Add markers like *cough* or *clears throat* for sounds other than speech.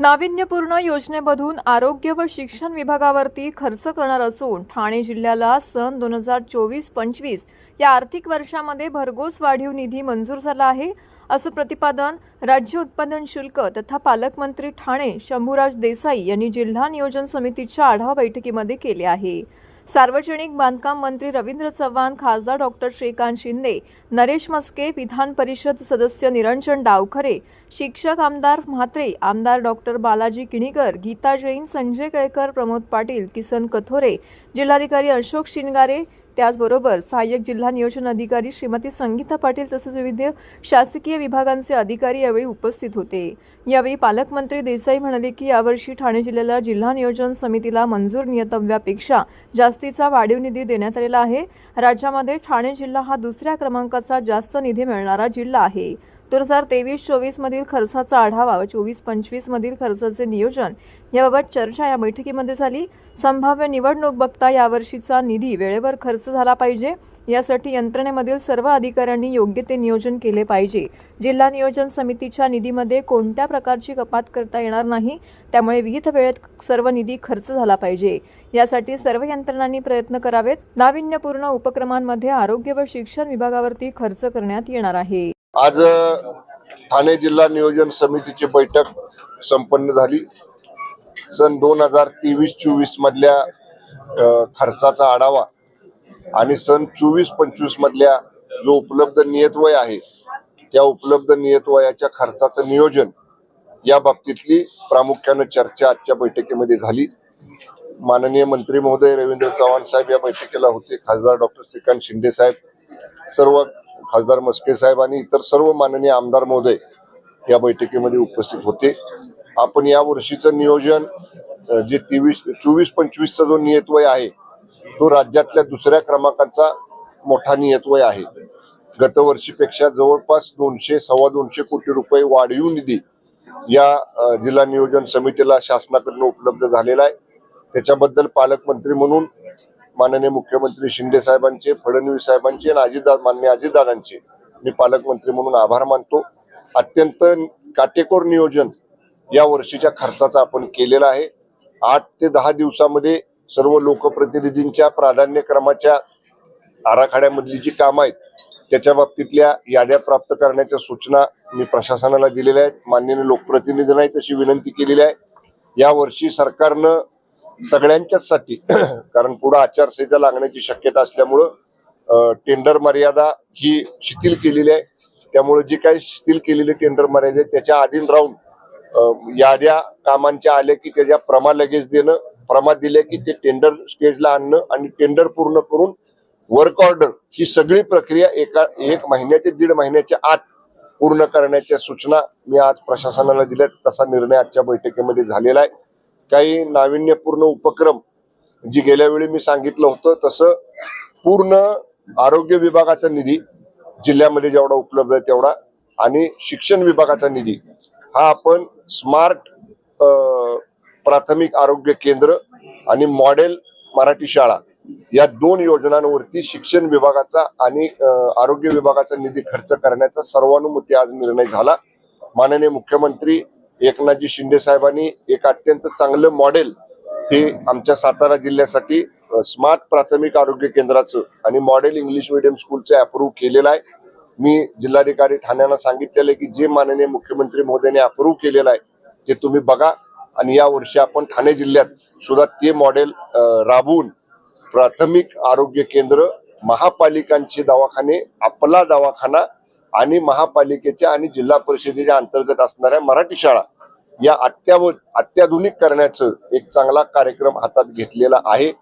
नाविन्यपूर्ण योजनेमधून आरोग्य व शिक्षण विभागावरती खर्च करणार असून ठाणे जिल्ह्याला सन दोन हजार चोवीस पंचवीस या आर्थिक वर्षामध्ये भरघोस वाढीव निधी मंजूर झाला आहे असं प्रतिपादन राज्य उत्पादन शुल्क तथा पालकमंत्री ठाणे शंभूराज देसाई यांनी जिल्हा नियोजन समितीच्या आढावा बैठकीमध्ये केले आहे. सार्वजनिक बांधकाम मंत्री रवींद्र चव्हाण खासदार डॉक्टर श्रीकांत शिंदे नरेश मस्के विधान परिषद सदस्य निरंजन डावखरे शिक्षक आमदार म्हात्रे आमदार डॉक्टर बालाजी किणीकर गीता जैन संजय केळकर प्रमोद पाटील किसन कथोरे जिल्हाधिकारी अशोक शिनगारे त्याचबरोबर सहाय्यक जिल्हा नियोजन अधिकारी श्रीमती संगीता पाटील तसेच विविध शासकीय विभागांचे अधिकारी यावेळी उपस्थित होते. यावेळी पालकमंत्री देसाई म्हणाले की यावर्षी ठाणे जिल्ह्याला जिल्हा नियोजन समितीला मंजूर नियतव्यापेक्षा जास्तीचा वाढीव निधी देण्यात आलेला आहे. राज्यामध्ये ठाणे जिल्हा हा दुसऱ्या क्रमांकाचा जास्त निधी मिळणारा जिल्हा आहे. दोन हजार तेवीस चोवीस मधील खर्चाचा आढावा व चोवीस पंचवीस मधील खर्चाचे नियोजन याबाबत चर्चा या बैठकीमध्ये झाली. संभाव्य निवडणूक बघता यावर्षीचा निधी वेळेवर खर्च झाला पाहिजे. यासाठी यंत्रणेमधील सर्व अधिकाऱ्यांनी योग्य ते नियोजन केले पाहिजे. जिल्हा नियोजन समितीच्या निधीमध्ये कोणत्या प्रकारची कपात करता येणार नाही त्यामुळे विहित वेळेत सर्व निधी खर्च झाला पाहिजे. यासाठी सर्व यंत्रणांनी प्रयत्न करावेत. नाविन्यपूर्ण उपक्रमांमध्ये आरोग्य व शिक्षण विभागावरती खर्च करण्यात येणार आहे. आज ठाणे जिल्हा नियोजन समितीची बैठक संपन्न झाली. सन दोन हजार तेवीस चोवीस मधल्या खर्चाचा आढावा आणि सन चोवीस पंचवीस मधल्या जो उपलब्ध नियतवय आहे त्या उपलब्ध नियतवयाच्या खर्चाचं नियोजन या बाबतीतली प्रामुख्यानं चर्चा आजच्या बैठकीमध्ये झाली. माननीय मंत्री महोदय रवींद्र चव्हाण साहेब या बैठकीला होते. खासदार डॉक्टर श्रीकांत शिंदे साहेब सर्व खासदार मस्के साहेब आणि इतर सर्व माननीय आमदार महोदय या बैठकीमध्ये उपस्थित होते. आपण या वर्षीचं नियोजन जे तेवीस चोवीस पंचवीसचा जो नियतवय आहे तो राज्यातल्या दुसऱ्या क्रमांकाचा मोठा नियतवय आहे. गतवर्षीपेक्षा जवळपास दोनशे सव्वा दोनशे कोटी रुपये वाढीव निधी या जिल्हा नियोजन समितीला शासनाकडून उपलब्ध झालेला आहे. त्याच्याबद्दल पालकमंत्री म्हणून माननीय मुख्यमंत्री शिंदे साहेबांचे फडणवीस साहेबांचे आणि अजितदा मान्य अजितदादांचे. मी पालकमंत्री म्हणून आभार मानतो. अत्यंत काटेकोर नियोजन या वर्षीच्या खर्चाचा आपण केलेला आहे. आठ ते दहा दिवसामध्ये सर्व लोकप्रतिनिधींच्या प्राधान्यक्रमाच्या आराखड्यामधली जी कामं आहेत त्याच्या बाबतीतल्या याद्या प्राप्त करण्याच्या सूचना मी प्रशासनाला दिलेल्या आहेत. माननीय लोकप्रतिनिधींनाही तशी विनंती केलेली आहे. या वर्षी सरकारनं सगळ्यांच्याच साठी *clears throat* कारण पुढे आचारसंहिता लागण्याची शक्यता असल्यामुळं टेंडर मर्यादा ही शिथिल केलेली आहे. त्यामुळे जी काही शिथिल केलेली टेंडर मर्यादा आहे त्याच्या अधीन राहून याद्या कामांच्या आल्या की त्याच्या प्रमा लगेच देणं प्रमा दिले की ते टेंडर स्टेजला आणणं आणि टेंडर पूर्ण करून वर्क ऑर्डर ही सगळी प्रक्रिया एका एक महिन्या ते दीड महिन्याच्या आत पूर्ण करण्याच्या सूचना मी आज प्रशासनाला दिल्या तसा निर्णय आजच्या बैठकीमध्ये झालेला आहे. काही नाविन्यपूर्ण उपक्रम जी गेल्या वेळी मी सांगितलं होतं तसं पूर्ण आरोग्य विभागाचा निधी जिल्ह्यामध्ये जेवढा उपलब्ध आहे तेवढा आणि शिक्षण विभागाचा निधी हा आपण स्मार्ट प्राथमिक आरोग्य केंद्र आणि मॉडेल मराठी शाळा या दोन योजनांवरती शिक्षण विभागाचा आणि आरोग्य विभागाचा निधी खर्च करण्याचा सर्वानुमती आज निर्णय झाला. माननीय मुख्यमंत्री एकनाथजी शिंदे साहेबांनी एक अत्यंत चांगलं मॉडेल हे आमच्या सातारा जिल्ह्यासाठी स्मार्ट प्राथमिक आरोग्य केंद्राचं आणि मॉडेल इंग्लिश मिडियम स्कूलचं अप्रूव्ह केलेलं आहे. मी जिल्हाधिकारी ठाण्याला सांगितलेलं आहे की जे माननीय मुख्यमंत्री महोदयांनी अप्रूव्ह केलेलं आहे ते तुम्ही बघा. आणि या वर्षी आपण ठाणे जिल्ह्यात सुद्धा ते मॉडेल राबवून प्राथमिक आरोग्य केंद्र महापालिकांचे दवाखाने आपला दवाखाना आणि महापालिकेच्या आणि जिल्हा परिषदेच्या अंतर्गत असणाऱ्या मराठी शाळा या अत्याव अत्याधुनिक करण्याचं एक चांगला कार्यक्रम हातात घेतलेला आहे.